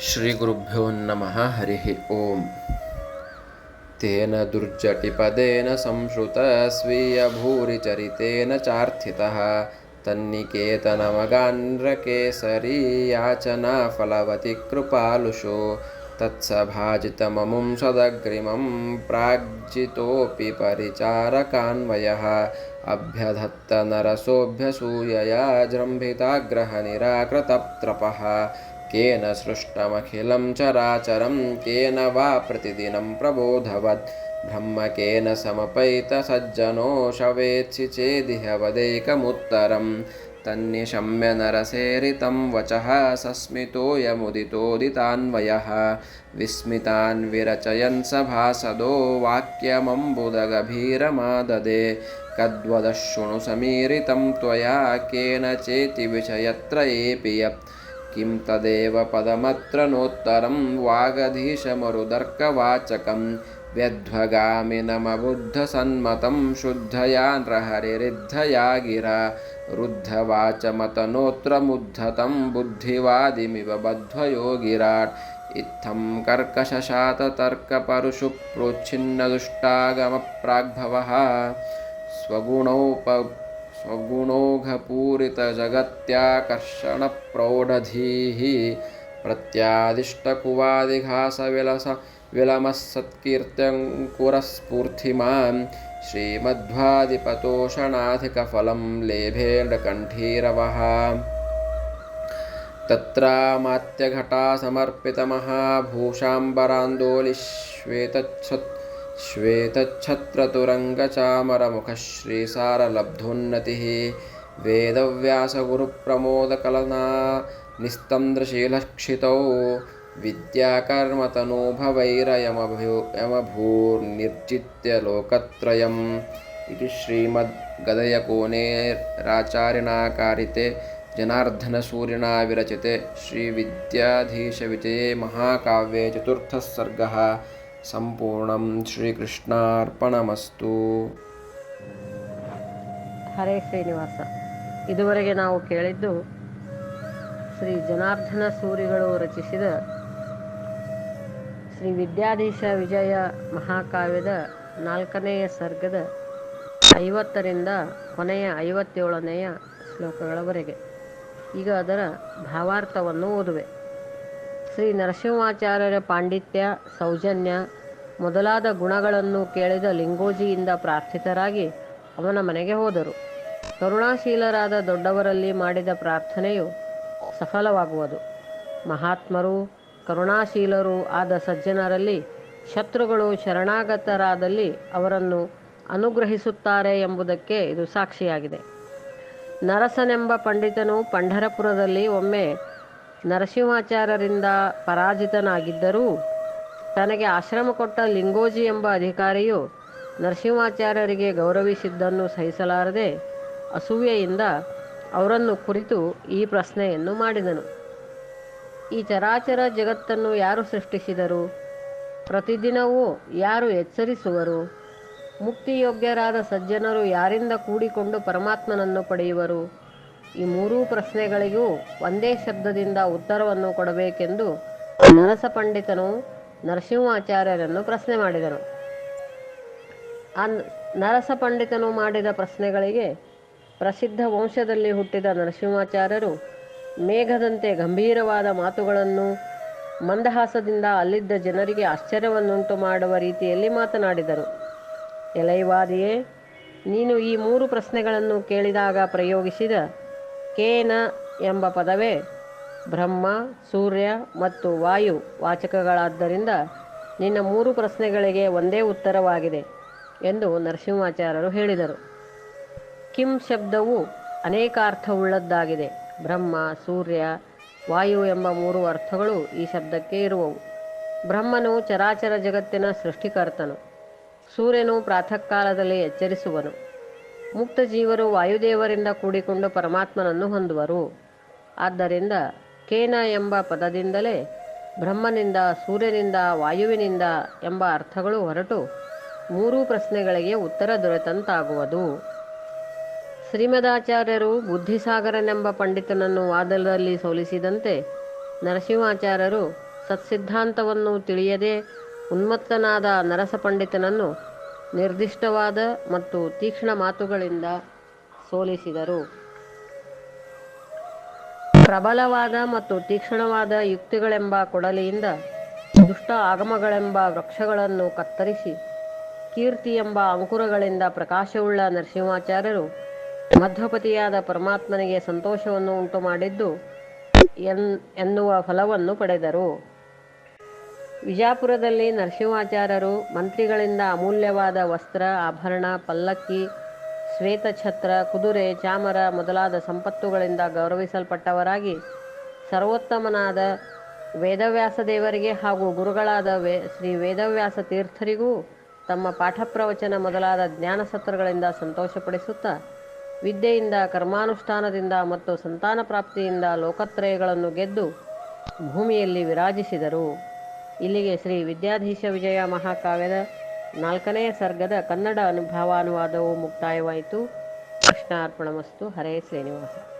श्रीगुरुभ्यो नमः हरिः ओम्। तेन दुर्जटिपदेन संश्रुतस्वीयभूरिचरितेन चार्थितः। तन्निकेतनमगान्ध्रकेसरी याचना फलवति तत्सभाजितममुं सदग्रिमं प्राग्जितोऽपि परिचारकान्वयः। अभ्यधत्तनरसोऽभ्यसूयया जृम्भिताग्रहनिराकृतत्रपः केन सृष्टमखिलं चराचरं केन वा प्रतिदिनं प्रबोधवत्। ब्रह्म केन समपैतसज्जनो शवेत्सि चेदिह वदैकमुत्तरं। तन्निशम्य नरसेरितं वचः सस्मितोऽयमुदितोदितान्वयः विस्मितान् विरचयन् सभासदो वाक्यमम्बुदगभीरमाददे। कद्वदः शृणु समीरितं त्वया केन चेति विषयत्रयेऽपि यत् किं तदेव पदमत्र नोत्तरं वागधीशमरुदर्कवाचकं व्यध्वगामिनमबुद्धसन्मतं शुद्धया नृहरिरिद्धया गिरा रुद्धवाचमतनोत्रमुद्धतं बुद्धिवादिमिव बद्ध्वयो गिराट् इत्थं कर्कशशाततर्कपरुषु प्रोच्छिन्नदुष्टागमप्राग्भवः स्वगुणोप स्वगुणौघपूरितजगत्याकर्षणप्रौढधीः प्रत्यादिष्टकुवादिघासविलस विलमः सत्कीर्त्यङ्कुरस्फूर्तिमान् श्रीमध्वादिपतोषणाधिकफलं लेभेण्डकण्ठीरवः तत्रामात्यघटासमर्पितमहाभूषाम्बरान्दोलिश्वेतच्छत् श्वेतच्छत्रतुरङ्गचामरमुखः श्रीसारलब्धोन्नतिः वेदव्यासगुरुप्रमोदकलना निस्तन्द्रशीलक्षितौ विद्याकर्मतनूभवैरयमभू यमभूर्निर्जित्य लोकत्रयम् इति श्रीमद्गदयकोनेराचार्यणा कारिते जनार्दनसूरिणा विरचिते श्रीविद्याधीशविजये महाकाव्ये चतुर्थः सर्गः ಸಂಪೂರ್ಣಂ ಶ್ರೀಕೃಷ್ಣಾರ್ಪಣಮಸ್ತು. ಹರೇ ಶ್ರೀನಿವಾಸ. ಇದುವರೆಗೆ ನಾವು ಕೇಳಿದ್ದು ಶ್ರೀ ಜನಾರ್ದನ ಸೂರಿಗಳು ರಚಿಸಿದ ಶ್ರೀ ವಿದ್ಯಾಧೀಶ ವಿಜಯ ಮಹಾಕಾವ್ಯದ ನಾಲ್ಕನೆಯ ಸರ್ಗದ ಐವತ್ತರಿಂದ ಕೊನೆಯ ಐವತ್ತೇಳನೆಯ ಶ್ಲೋಕಗಳವರೆಗೆ. ಈಗ ಅದರ ಭಾವಾರ್ಥವನ್ನು ಓದುವೆ. ಶ್ರೀ ನರಸಿಂಹಾಚಾರ್ಯರ ಪಾಂಡಿತ್ಯ, ಸೌಜನ್ಯ ಮೊದಲಾದ ಗುಣಗಳನ್ನು ಕೇಳಿದ ಲಿಂಗೋಜಿಯಿಂದ ಪ್ರಾರ್ಥಿತರಾಗಿ ಅವನ ಮನೆಗೆ ಹೋದರು. ಕರುಣಾಶೀಲರಾದ ದೊಡ್ಡವರಲ್ಲಿ ಮಾಡಿದ ಪ್ರಾರ್ಥನೆಯು ಸಫಲವಾಗುವುದು. ಮಹಾತ್ಮರು, ಕರುಣಾಶೀಲರು ಆದ ಸಜ್ಜನರಲ್ಲಿ ಶತ್ರುಗಳು ಶರಣಾಗತರಾದಲ್ಲಿ ಅವರನ್ನು ಅನುಗ್ರಹಿಸುತ್ತಾರೆ ಎಂಬುದಕ್ಕೆ ಇದು ಸಾಕ್ಷಿಯಾಗಿದೆ. ನರಸನೆಂಬ ಪಂಡಿತನು ಪಂಢರಪುರದಲ್ಲಿ ಒಮ್ಮೆ ನರಸಿಂಹಾಚಾರ್ಯರಿಂದ ಪರಾಜಿತನಾಗಿದ್ದರೂ ತನಗೆ ಆಶ್ರಮ ಕೊಟ್ಟ ಲಿಂಗೋಜಿ ಎಂಬ ಅಧಿಕಾರಿಯು ನರಸಿಂಹಾಚಾರ್ಯರಿಗೆ ಗೌರವಿಸಿದ್ದನ್ನು ಸಹಿಸಲಾರದೆ ಅಸೂಯೆಯಿಂದ ಅವರನ್ನು ಕುರಿತು ಈ ಪ್ರಶ್ನೆಯನ್ನು ಮಾಡಿದನು. ಈ ಚರಾಚರ ಜಗತ್ತನ್ನು ಯಾರು ಸೃಷ್ಟಿಸಿದರು? ಪ್ರತಿದಿನವೂ ಯಾರು ಎಚ್ಚರಿಸುವರು? ಮುಕ್ತಿಯೋಗ್ಯರಾದ ಸಜ್ಜನರು ಯಾರಿಂದ ಕೂಡಿಕೊಂಡು ಪರಮಾತ್ಮನನ್ನು ಪಡೆಯುವರು? ಈ ಮೂರೂ ಪ್ರಶ್ನೆಗಳಿಗೂ ಒಂದೇ ಶಬ್ದದಿಂದ ಉತ್ತರವನ್ನು ಕೊಡಬೇಕೆಂದು ನರಸ ಪಂಡಿತನು ನರಸಿಂಹಾಚಾರ್ಯರನ್ನು ಪ್ರಶ್ನೆ ಮಾಡಿದರು ಆ ನರಸ ಪಂಡಿತನು ಮಾಡಿದ ಪ್ರಶ್ನೆಗಳಿಗೆ ಪ್ರಸಿದ್ಧ ವಂಶದಲ್ಲಿ ಹುಟ್ಟಿದ ನರಸಿಂಹಾಚಾರ್ಯರು ಮೇಘದಂತೆ ಗಂಭೀರವಾದ ಮಾತುಗಳನ್ನು ಮಂದಹಾಸದಿಂದ ಅಲ್ಲಿದ್ದ ಜನರಿಗೆ ಆಶ್ಚರ್ಯವನ್ನುಂಟು ಮಾಡುವ ರೀತಿಯಲ್ಲಿ ಮಾತನಾಡಿದರು. ಎಲೈವಾದಿಯೇ, ನೀನು ಈ ಮೂರು ಪ್ರಶ್ನೆಗಳನ್ನು ಕೇಳಿದಾಗ ಪ್ರಯೋಗಿಸಿದ ಕೇನ ಎಂಬ ಪದವೇ ಬ್ರಹ್ಮ, ಸೂರ್ಯ ಮತ್ತು ವಾಯು ವಾಚಕಗಳಾದ್ದರಿಂದ ನಿನ್ನ ಮೂರು ಪ್ರಶ್ನೆಗಳಿಗೆ ಒಂದೇ ಉತ್ತರವಾಗಿದೆ ಎಂದು ನರಸಿಂಹಾಚಾರ್ಯರು ಹೇಳಿದರು. ಕಿಂ ಶಬ್ದವು ಅನೇಕ ಅರ್ಥವುಳ್ಳದ್ದಾಗಿದೆ ಬ್ರಹ್ಮ, ಸೂರ್ಯ, ವಾಯು ಎಂಬ ಮೂರು ಅರ್ಥಗಳು ಈ ಶಬ್ದಕ್ಕೆ ಇರುವವು. ಬ್ರಹ್ಮನು ಚರಾಚರ ಜಗತ್ತಿನ ಸೃಷ್ಟಿಕರ್ತನು. ಸೂರ್ಯನು ಪ್ರಾತಃ ಕಾಲದಲ್ಲಿ ಎಚ್ಚರಿಸುವನು. ಮುಕ್ತ ಜೀವರು ವಾಯುದೇವರಿಂದ ಕೂಡಿಕೊಂಡು ಪರಮಾತ್ಮನನ್ನು ಹೊಂದುವರು. ಆದ್ದರಿಂದ ಕೇನ ಎಂಬ ಪದದಿಂದಲೇ ಬ್ರಹ್ಮನಿಂದ, ಸೂರ್ಯನಿಂದ, ವಾಯುವಿನಿಂದ ಎಂಬ ಅರ್ಥಗಳು ಹೊರಟು ಮೂರೂ ಪ್ರಶ್ನೆಗಳಿಗೆ ಉತ್ತರ ದೊರೆತಂತಾಗುವುದು. ಶ್ರೀಮದಾಚಾರ್ಯರು ಬುದ್ಧಿಸಾಗರನೆಂಬ ಪಂಡಿತನನ್ನು ವಾದದಲ್ಲಿ ಸೋಲಿಸಿದಂತೆ ನರಸಿಂಹಾಚಾರ್ಯರು ಸತ್ಸಿದ್ಧಾಂತವನ್ನು ತಿಳಿಯದೆ ಉನ್ಮತ್ತನಾದ ನರಸ ಪಂಡಿತನನ್ನು ನಿರ್ದಿಷ್ಟವಾದ ಮತ್ತು ತೀಕ್ಷ್ಣ ಮಾತುಗಳಿಂದ ಸೋಲಿಸಿದರು. ಪ್ರಬಲವಾದ ಮತ್ತು ತೀಕ್ಷ್ಣವಾದ ಯುಕ್ತಿಗಳೆಂಬ ಕೊಡಲಿಯಿಂದ, ದುಷ್ಟ ಆಗಮಗಳೆಂಬ ವೃಕ್ಷಗಳನ್ನು ಕತ್ತರಿಸಿ, ಕೀರ್ತಿ ಎಂಬ ಅಂಕುರಗಳಿಂದ ಪ್ರಕಾಶವುಳ್ಳ ನರಸಿಂಹಾಚಾರ್ಯರು ಮಧ್ವಪತಿಯಾದ ಪರಮಾತ್ಮನಿಗೆ ಸಂತೋಷವನ್ನು ಉಂಟು ಮಾಡಿದ್ದು ಎನ್, ಎನ್ನುವ ಫಲವನ್ನು ಪಡೆದರು. ವಿಜಾಪುರದಲ್ಲಿ ನರಸಿಂಹಾಚಾರ್ಯರು ಮಂತ್ರಿಗಳಿಂದ ಅಮೂಲ್ಯವಾದ ವಸ್ತ್ರ, ಆಭರಣ, ಪಲ್ಲಕ್ಕಿ ಶ್ವೇತಛತ್ರ ಕುದುರೆ, ಚಾಮರ ಮೊದಲಾದ ಸಂಪತ್ತುಗಳಿಂದ ಗೌರವಿಸಲ್ಪಟ್ಟವರಾಗಿ ಸರ್ವೋತ್ತಮನಾದ ವೇದವ್ಯಾಸ ದೇವರಿಗೆ ಹಾಗೂ ಗುರುಗಳಾದ ವೇ, ಶ್ರೀ ವೇದವ್ಯಾಸ ತೀರ್ಥರಿಗೂ ತಮ್ಮ ಪಾಠ ಪ್ರವಚನ ಮೊದಲಾದ ಜ್ಞಾನ ಸತ್ರಗಳಿಂದ ಸಂತೋಷಪಡಿಸುತ್ತಾ ವಿದ್ಯೆಯಿಂದ, ಕರ್ಮಾನುಷ್ಠಾನದಿಂದ ಮತ್ತು ಸಂತಾನ ಪ್ರಾಪ್ತಿಯಿಂದ ಲೋಕತ್ರಯಗಳನ್ನು ಗೆದ್ದು ಭೂಮಿಯಲ್ಲಿ ವಿರಾಜಿಸಿದರು. ಇಲ್ಲಿಗೆ ಶ್ರೀ ವಿದ್ಯಾಧೀಶ ವಿಜಯ ಮಹಾಕಾವ್ಯದ ನಾಲ್ಕನೆಯ ಸರ್ಗದ ಕನ್ನಡ ಅನುಭವಾನುವಾದವು ಮುಕ್ತಾಯವಾಯಿತು. ಕೃಷ್ಣಾರ್ಪಣಮಸ್ತು. ಹರೇ ಶ್ರೀನಿವಾಸ.